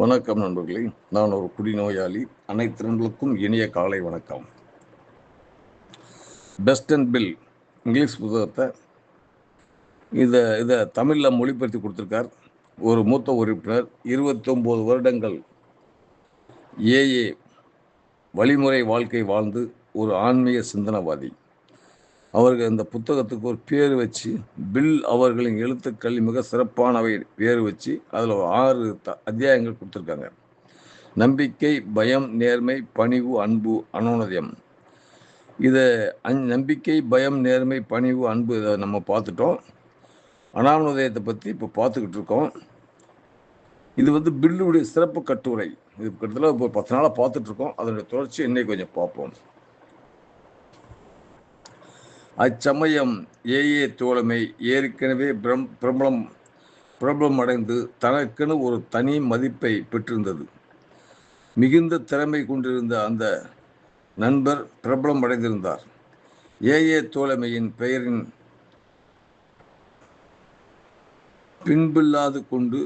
வணக்கம் நண்பர்களே. நான் ஒரு குடிநோயாளி அனைத்து நண்பர்களுக்கும் இனிய காலை வணக்கம். பெஸ்ட் அண்ட் பில் இங்கிலீஷ் புத்தகத்தை இதை இதை தமிழில் மொழிபெயர்த்து கொடுத்துருக்கார். ஒரு மூத்த உறுப்பினர் இருபத்தொம்போது வருடங்கள் ஏஏ வழிமுறை வாழ்க்கை வாழ்ந்து ஒரு ஆன்மீக சிந்தனவாதி. அவர்கள் அந்த புத்தகத்துக்கு ஒரு பேர் வச்சு பில் அவர்களின் எழுத்துக்கள் மிக சிறப்பானவை பேர் வச்சு அதில் ஒரு ஆறு த அத்தியாயங்கள் கொடுத்துருக்காங்க. நம்பிக்கை பயம் நேர்மை பணிவு அன்பு அனுநயம் இதை அந் நம்பிக்கை பயம் நேர்மை பணிவு அன்பு இதை நம்ம பார்த்துட்டோம். அனாமதயத்தை பற்றி இப்போ பார்த்துக்கிட்டு இருக்கோம் இது வந்து பில்லுடைய சிறப்பு கட்டுரை. இது கிட்டத்தட்ட இப்போ பத்து நாளாக பார்த்துட்ருக்கோம் அதனுடைய தொடர்ச்சி இன்னைக்கு கொஞ்சம் பார்ப்போம். அச்சமயம் ஏஏ தோழமை ஏற்கனவே பிரம் பிரபலம் பிரபலம் அடைந்து தனக்கென ஒரு தனி மதிப்பை பெற்றிருந்தது. மிகுந்த திறமை கொண்டிருந்த அந்த நண்பர் பிரபலம் அடைந்திருந்தார் ஏஏ தோழமையின் பெயரின் பின்பில்லாது கொண்டு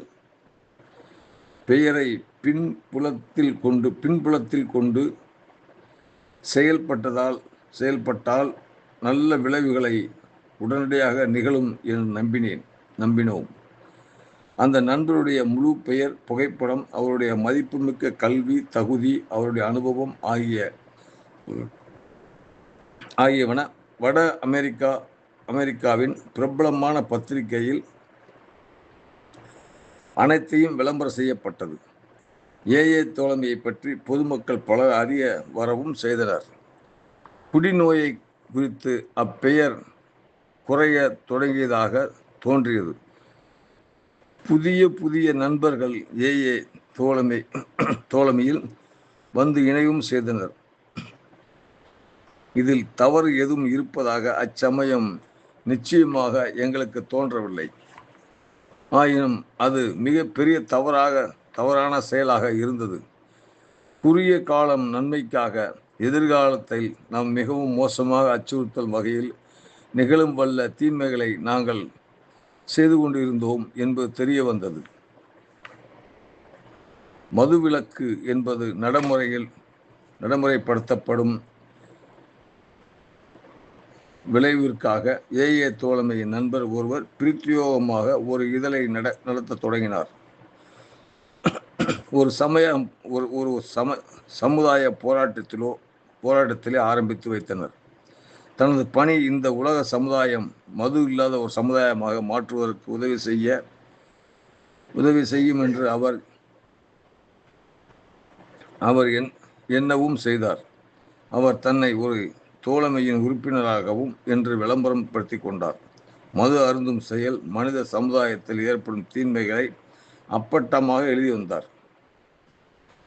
பெயரை பின்புலத்தில் கொண்டு பின்புலத்தில் கொண்டு செயல்பட்டதால் செயல்பட்டால் நல்ல விளைவுகளை உடனடியாக நிகழும் என்று நம்பினேன் நம்பினோம். அந்த நண்பருடைய முழு பெயர் புகைப்படம் அவருடைய மதிப்புமிக்க கல்வி தகுதி அவருடைய அனுபவம் ஆகிய ஆகியவன வட அமெரிக்கா அமெரிக்காவின் பிரபலமான பத்திரிகையில் அனைத்தையும் விளம்பரம் செய்யப்பட்டது. ஏஏ தோழமையை பற்றி பொதுமக்கள் பலர் அறிய வரவும் செய்தனர். குடிநோயை குறித்து அப்பெயர் குறைய தொடங்கியதாக தோன்றியது. புதிய புதிய நண்பர்கள் ஏஏ தோழமை தோழமையில் வந்து இணையும் செய்தனர் இதில் தவறு எதுவும் இருப்பதாக அச்சமயம் நிச்சயமாக எங்களுக்கு தோன்றவில்லை. ஆயினும் அது மிக பெரிய தவறாக தவறான செயலாக இருந்தது. குறுகிய காலம் நன்மைக்காக எதிர்காலத்தில் நாம் மிகவும் மோசமாக அச்சுறுத்தல் வகையில் நிகழும் வல்ல தீமைகளை நாங்கள் செய்து கொண்டிருந்தோம் என்பது தெரிய வந்தது. மதுவிலக்கு என்பது நடைமுறையில் நடைமுறைப்படுத்தப்படும் விளைவிற்காக ஏஏ தோழமையின் நண்பர் ஒருவர் பிரத்யோகமாக ஒரு இதழை நட நடத்த தொடங்கினார். ஒரு சமயம் ஒரு ஒரு சம சமுதாய போராட்டத்திலோ போராட்டத்திலே ஆரம்பித்து வைத்தனர். தனது பணி இந்த உலக சமுதாயம் மது இல்லாத ஒரு சமுதாயமாக மாற்றுவதற்கு உதவி செய்ய உதவி செய்யும் என்று அவர் அவர் என் என்னவும் செய்தார். அவர் தன்னை ஒரு தோழமையின் உறுப்பினராகவும் என்று விளம்பரம் படுத்தி கொண்டார். மது அருந்தும் செயல் மனித சமுதாயத்தில் ஏற்படும் தீன்மைகளை அப்பட்டமாக எழுதி வந்தார்.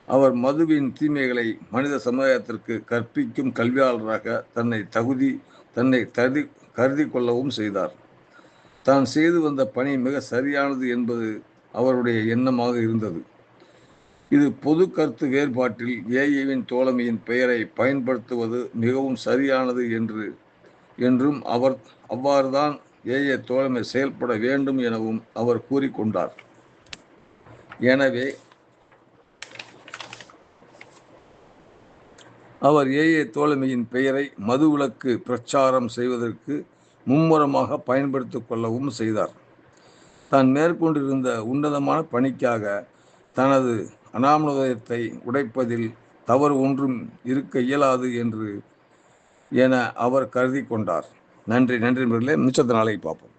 அவர் மதுவின் தீமைகளை மனித சமுதாயத்திற்கு கற்பிக்கும் கல்வியாளராக தன்னை தகுதி தன்னை கருதி கருதி கொள்ளவும் செய்தார். தான் செய்து வந்த பணி மிக சரியானது என்பது அவருடைய எண்ணமாக இருந்தது. இது பொது கருத்து வேறுபாட்டில் ஏஏவின் தோழமையின் பெயரை பயன்படுத்துவது மிகவும் சரியானது என்று என்றும் அவர் அவ்வாறுதான் ஏஏ தோழமை செயல்பட வேண்டும் எனவும் அவர் கூறிக்கொண்டார். எனவே அவர் ஏஏ தோழமையின் பெயரை மதுவிலக்கு பிரச்சாரம் செய்வதற்கு மும்முரமாக பயன்படுத்திக் கொள்ளவும் செய்தார். தான் மேற்கொண்டிருந்த உன்னதமான பணிக்காக தனது அனாமதயத்தை உடைப்பதில் தவறு ஒன்றும் இருக்க இயலாது என்று என அவர் கருதி கொண்டார். நன்றி நன்றி நண்பர்களே. மிச்சத்த நாளை பார்ப்போம்.